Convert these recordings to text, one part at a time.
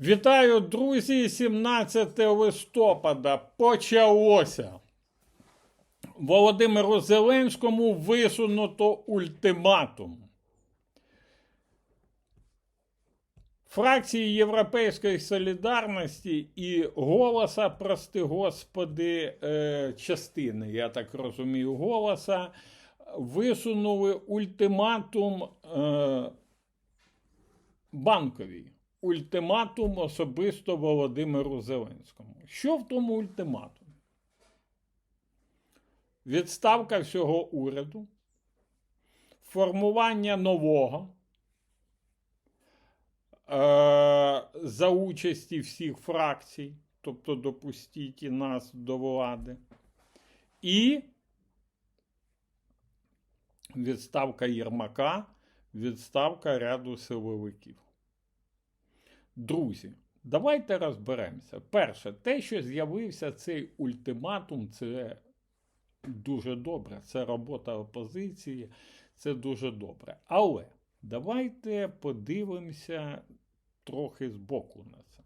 Вітаю, друзі! 17 листопада почалося. Володимиру Зеленському висунуто ультиматум. Фракції Європейської солідарності і голоса, прости господи, е, частини, я так розумію, голоса, висунули ультиматум е, банковій. Ультиматум особисто Володимиру Зеленському. Що в тому ультиматумі? Відставка всього уряду, формування нового е- за участі всіх фракцій, тобто допустіть і нас до влади, і відставка Єрмака, відставка ряду силовиків. Друзі, давайте розберемося. Перше, те, що з'явився цей ультиматум, це дуже добре. Це робота опозиції, це дуже добре. Але давайте подивимося трохи збоку на це.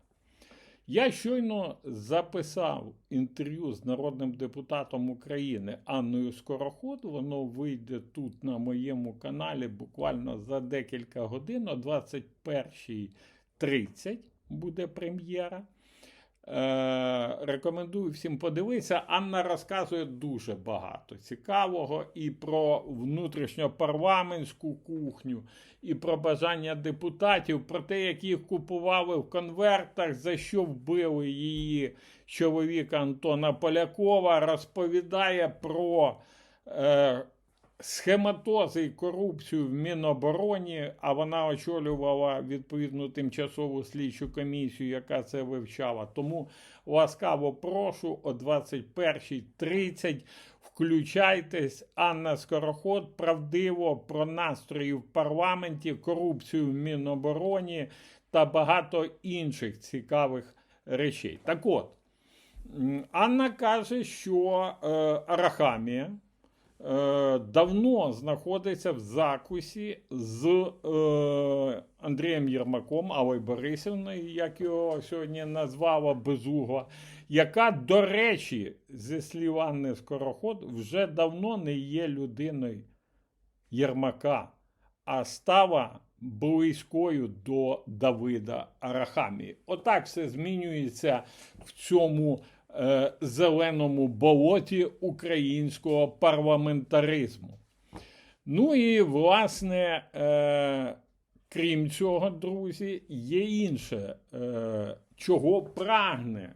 Я щойно записав інтерв'ю з народним депутатом України Анною Скороход. Воно вийде тут на моєму каналі буквально за декілька годин о 21 30 буде прем'єра. Е, рекомендую всім подивитися. Анна розказує дуже багато цікавого і про внутрішньопарламентську кухню, і про бажання депутатів, про те, як їх купували в конвертах, за що вбили її чоловіка Антона Полякова. Розповідає про. Е, схематози і корупцію в Мінобороні, а вона очолювала відповідну тимчасову слідчу комісію, яка це вивчала. Тому ласкаво прошу о 21.30 включайтесь. Анна Скороход правдиво про настрої в парламенті, корупцію в Мінобороні та багато інших цікавих речей. Так от, Анна каже, що е, Арахамія давно знаходиться в закусі з е, Андрієм Єрмаком, Аллою Борисівною, як його сьогодні назвала Безугла, яка, до речі, зі слів Анни Скороход, вже давно не є людиною Єрмака, а стала близькою до Давида Арахамії. Отак все змінюється в цьому е, зеленому болоті українського парламентаризму. Ну і, власне, е, крім цього, друзі, є інше, е, чого прагне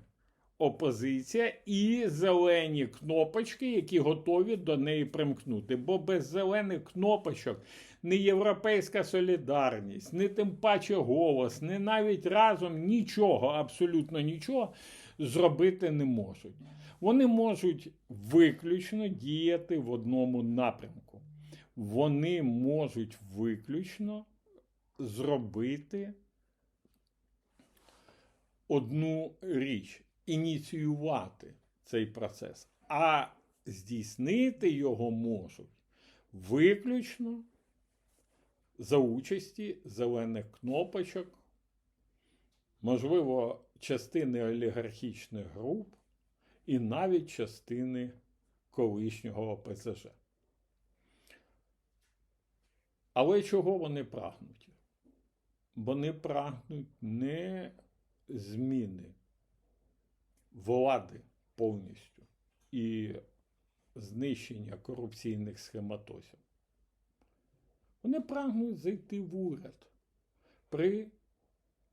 опозиція і зелені кнопочки, які готові до неї примкнути. Бо без зелених кнопочок не європейська солідарність, не тим паче голос, не навіть разом нічого, абсолютно нічого зробити не можуть. Вони можуть виключно діяти в одному напрямку. Вони можуть виключно зробити одну річ ініціювати цей процес, а здійснити його можуть виключно за участі зелених кнопочок, можливо, частини олігархічних груп і навіть частини колишнього ОПЗЖ. Але чого вони прагнуть? Вони прагнуть не зміни влади повністю і знищення корупційних схематозів. Вони прагнуть зайти в уряд при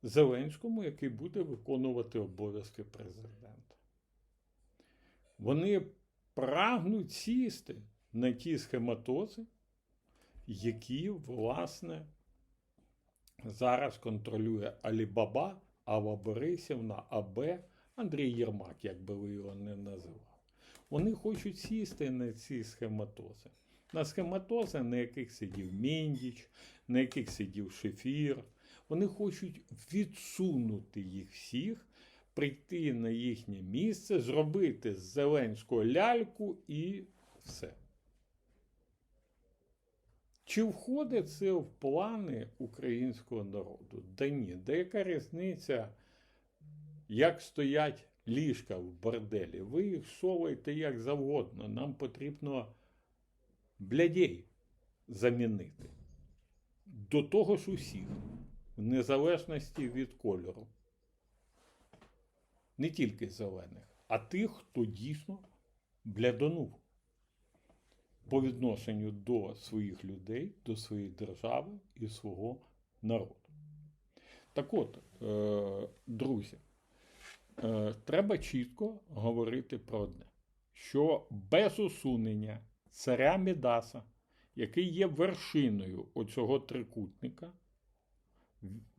Зеленському, який буде виконувати обов'язки президента. Вони прагнуть сісти на ті схематози, які, власне, зараз контролює Алібаба, Алла Борисівна, АБ, Андрій Єрмак, як би ви його не називали. Вони хочуть сісти на ці схематози. На схематози, на яких сидів Міндіч, на яких сидів Шефір. Вони хочуть відсунути їх всіх, прийти на їхнє місце, зробити з Зеленського ляльку і все. Чи входить це в плани українського народу? Да ні. Деяка різниця як стоять ліжка в борделі. Ви їх совуєте як завгодно. Нам потрібно блядей замінити. До того ж усіх, в незалежності від кольору. Не тільки зелених, а тих, хто дійсно блядонув по відношенню до своїх людей, до своєї держави і свого народу. Так от, е, друзі, е, треба чітко говорити про одне: що без усунення царя Мідаса, який є вершиною оцього трикутника,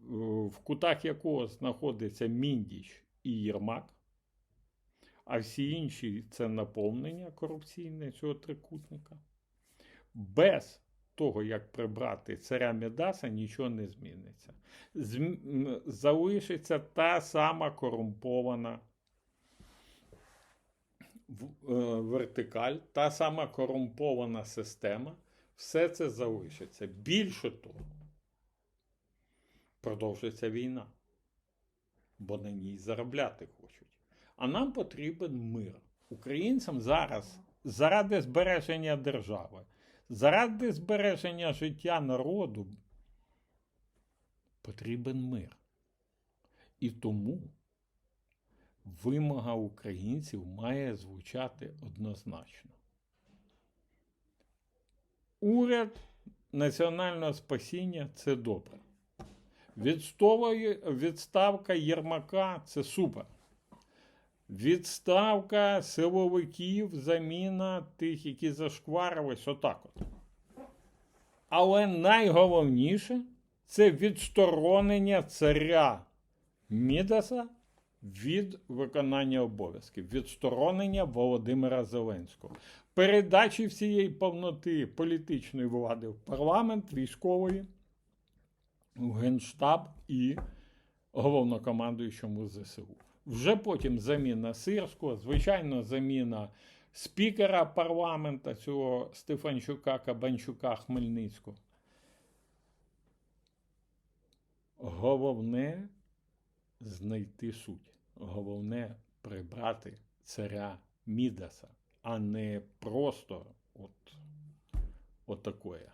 в- в кутах якого знаходиться Міндіч і Єрмак, а всі інші це наповнення корупційне цього трикутника. Без того, як прибрати царя Мідаса, нічого не зміниться. Зм- Залишиться та сама корумпована е, вертикаль, та сама корумпована система. Все це залишиться. Більше того, продовжиться війна, бо на ній заробляти хочуть. А нам потрібен мир. Українцям зараз заради збереження держави, заради збереження життя народу потрібен мир. І тому вимога українців має звучати однозначно. Уряд національного спасіння це добре. Відставка Єрмака це супер. Відставка силовиків, заміна тих, які зашкварились, отак от. Але найголовніше це відсторонення царя Мідаса від виконання обов'язків, відсторонення Володимира Зеленського, передачі всієї повноти політичної влади в парламент, військової, Генштаб і головнокомандуючому ЗСУ. Вже потім заміна Сирського, звичайно, заміна спікера парламента цього Стефанчука, Кабанчука, Хмельницького. Головне знайти суть. Головне прибрати царя Мідаса, а не просто от, от такое.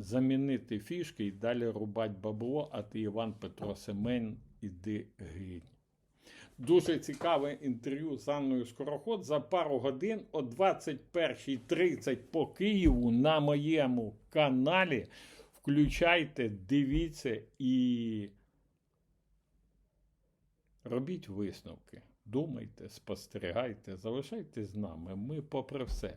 Замінити фішки і далі рубать бабло, а ти Іван Петро Семен, іди гинь. Дуже цікаве інтерв'ю з Анною Скороход за пару годин о 21.30 по Києву на моєму каналі. Включайте, дивіться і робіть висновки. Думайте, спостерігайте, залишайтесь з нами. Ми, попри все,